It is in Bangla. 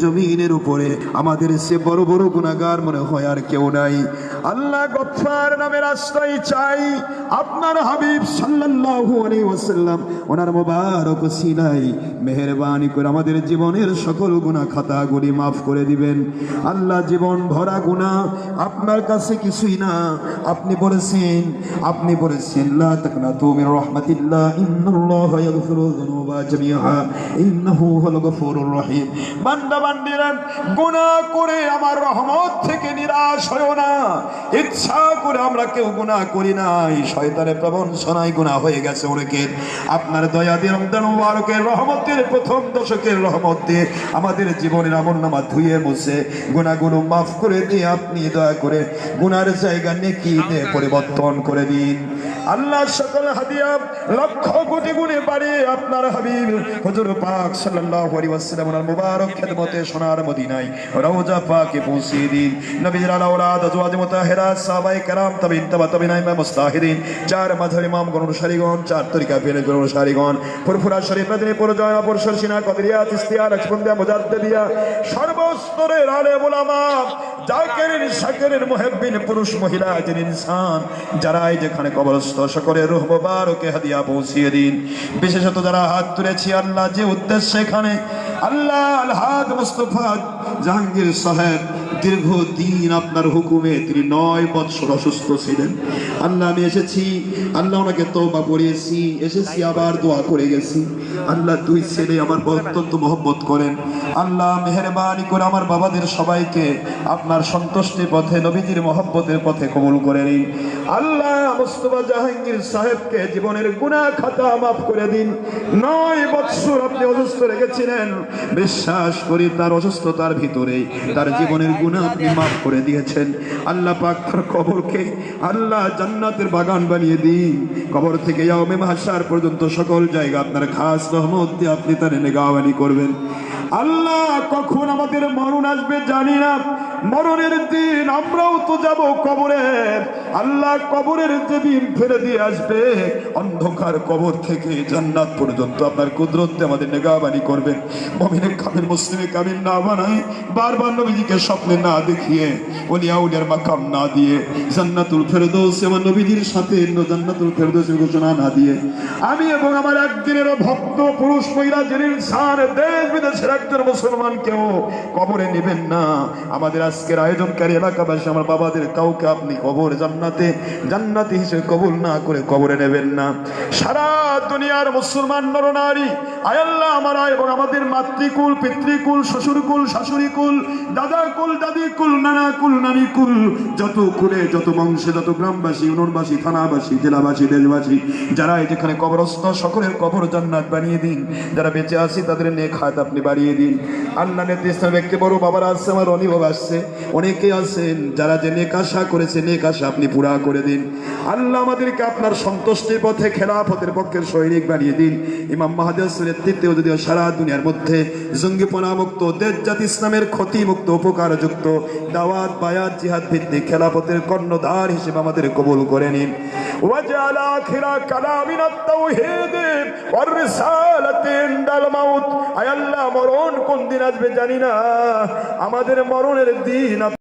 জমিনের উপরে আমাদের সে বড় বড় গুণাগার মনে হয় আর কেউ নাই। আল্লাহ গফার নামের আশ্রয় চাই। আপনার হাবিব সাল্লাল্লাহু আলাইহি ওয়াসাল্লাম, ওনার মোবারক সিলাই মেহেরবানি করে আমাদের জীবনের সকল গুনাহ খাতাগুলি মাফ করে দিবেন। আল্লাহ জীবন ভরা গুনাহ আপনার কাছে কিছুই না। আপনি বলেছেন আপনি বলেছেন, লা তাকনাতু মির রাহমাতিল্লাহ, ইন্নাল্লাহা ইয়াগফিরু যুনুবা জামিআ ইন্নাহু হুয়াল গফুরুর রহিম। বান্দা, বান্দিরা, গুনাহ করে আমার রহমত থেকে নিরাশ হয়েও না। ইচ্ছা করে আমরা কেউ গুণা করি নাই। শয়তানের প্রবঞ্চনায় গুণা হয়ে গেছে অনেকের আপনার দয়া দিয়ে রমদান মুবারকের রহমতের প্রথম দশকের রহমত দিয়ে আমাদের জীবনের আমল নামা ধুয়ে মুছে গুণাগুলো মাফ করে দিয়ে আপনি দয়া করে গুনার জায়গা নেকি দিয়ে পরিবর্তন করে দিন। আল্লাহ সকল হাদিয়া লক্ষ কোটি গুণে বাড়িয়ে আপনার হাবিব হুজুর পাক সাল্লাল্লাহু আলাইহি ওয়াসাল্লাম ওনার মুবারক খেদমতে সোনার মদিনায় রওজা পাকে পৌঁছে দিন। নবীর আলাউলাদ আজওয়াজ মুতাহিরা, সাহাবায়ে কেরাম, তাবিন, তাবা, তাবিন ইমাম মুস্তাহিদিন, চার মাঝার ইমাম গণ অনুসারীগণ চার তরিকা ফেলে গণ অনুসারীগণ ফুরফুরা শরীফ রাজনী, পরজয় অপরশর সিনা, কদরিয়া, তিস্তিয়া লক্ষ্মণদিয়া মুজাদ্দিদিয়া, সর্বস্তরের আলেম ওলামা জাকিরিন শাকিরিন মুহিব্বিন পুরুষ, মহিলা, যিনি ইনসান যারা এই যেখানে কবরস্থ সকলে রূহ মুবারকে হাদিয়া পৌঁছিয়ে দিন। বিশেষত যারা হাত তুলেছি আল্লাহ, যে উদ্দেশ্যে এখানে, আল্লাহ আলহাদ মুস্তফা জাহাঙ্গীর সাহেব দীর্ঘদিন আপনার হুকুমে তিনি নয় বৎসর অসুস্থ ছিলেন। আল্লাহ, আমি এসেছি। আল্লাহ, ওনাকে তৌবা পড়িয়েছি এসেছি, আবার দোয়া করে গেছি। আল্লাহ, দুই ছেলে আমার অত্যন্ত মহব্বত করেন। আল্লাহ, মেহরবানি করে আমার বাবাদের সবাইকে আপনার সন্তুষ্টির পথে, নবীজির মহব্বতের পথে কবল করে নিন। আল্লাহ মুস্তফা জাহাঙ্গীর সাহেবকে জীবনের গুনাহ খাতা মাফ করে দিন। নয় বৎসর আপনি অসুস্থ রেখেছিলেন। বিশ্বাস করি তার অসুস্থতার ভিতরে তার জীবনের গুনাহ আপনি মাফ করে দিয়েছেন। আল্লাহ পাক তার কবরকে আল্লাহ জান্নাতের বাগান বানিয়ে দিন। কবর থেকে ইয়াউমে মাহশার পর্যন্ত সকল জায়গা আপনার খাস রহমত দিয়ে আপনি তার এনে নেগাওয়ানি করবেন। আল্লাহ কখন আমাদের মরণ আসবে জানি না। মরণের দিন আমরাও তো যাব কবরে। আল্লাহ কবরের যেদিন ফেলে দিয়ে আসবে, অন্ধকার কবর থেকে জান্নাত পর্যন্ত আপনার কুদরতে আমাদের নেগাবানি করবেন। মমিনে কামিল মুসলিমে কামিল না বানায়, বারবার নবীজিকে স্বপ্নে না দেখিয়ে ওলিয়া উলিয়ার মাকাম না দিয়ে, জান্নাতুল ফেরদৌস আমার নবীজির সাথে জান্নাতুল ফেরদৌসের ঘোষণা না দিয়ে। আমি এবং আমার একদিনের ভক্ত, পুরুষ, মহিলা যিনি ইনসান দেশ, বিদেশের একজন মুসলমানকেও কবরে নেবেন না। আমাদের আজকের আয়োজনকারী এলাকাবাসী, আমার বাবাদের কাউকে আপনি কবর জান্নাতে, জান্নাতি হিসেবে কবুল না করে কবরে নেবেন না। সারা দুনিয়ার মুসলমান নরনারী আয়াল্লাহ আমরা এবং আমাদের মাতৃকুল, পিতৃকুল, শ্বশুরকুল, শাশুড়িকুল, দাদাকুল, দাদিকুল, নানাকুল, নানিকুল, যত কুলে, যত বংশে, যত গ্রামবাসী উনবাসী থানাবাসী, জেলাবাসী, দেশবাসী, যারা এই যেখানে কবরস্থ, সকলের কবর জান্নাত বানিয়ে দিন। যারা বেঁচে আছি, তাদের নেক হাত আপনি বাড়িয়ে দিন। আল্লাহ নেতৃত্ব ব্যক্তি বড় বাবারা আসছে আমার অনিভব আসছে অনেকে আছেন, যারা যে নেক আশা করেছে, নেক আশা আপনি পুরা করে দিন। আল্লাহ আমাদেরকে আপনার সন্তুষ্টির পথে, খেলাফতের পক্ষের সৈনিক বানিয়ে দিন। ইমাম মাহাদেসের নেতৃত্বেও যদিও সারা দুনিয়ার মধ্যে জঙ্গিপনা মুক্ত দেশ জাতি ইসলামের ক্ষতি মুক্ত উপকারযুক্ত, দাওয়াত, বায়াত, জিহাদ ভিত্তিক খেলাফতের কর্ণধার হিসেবে আমাদের কবুল করে নিন। আখিরা কালামিনা আত-তাওহীদ ওয়ার রিসালাতি ইনদাল মাউত। আয় আল্লাহ, মরণ কোন দিন আসবে জানি না। আমাদের মরণের দিন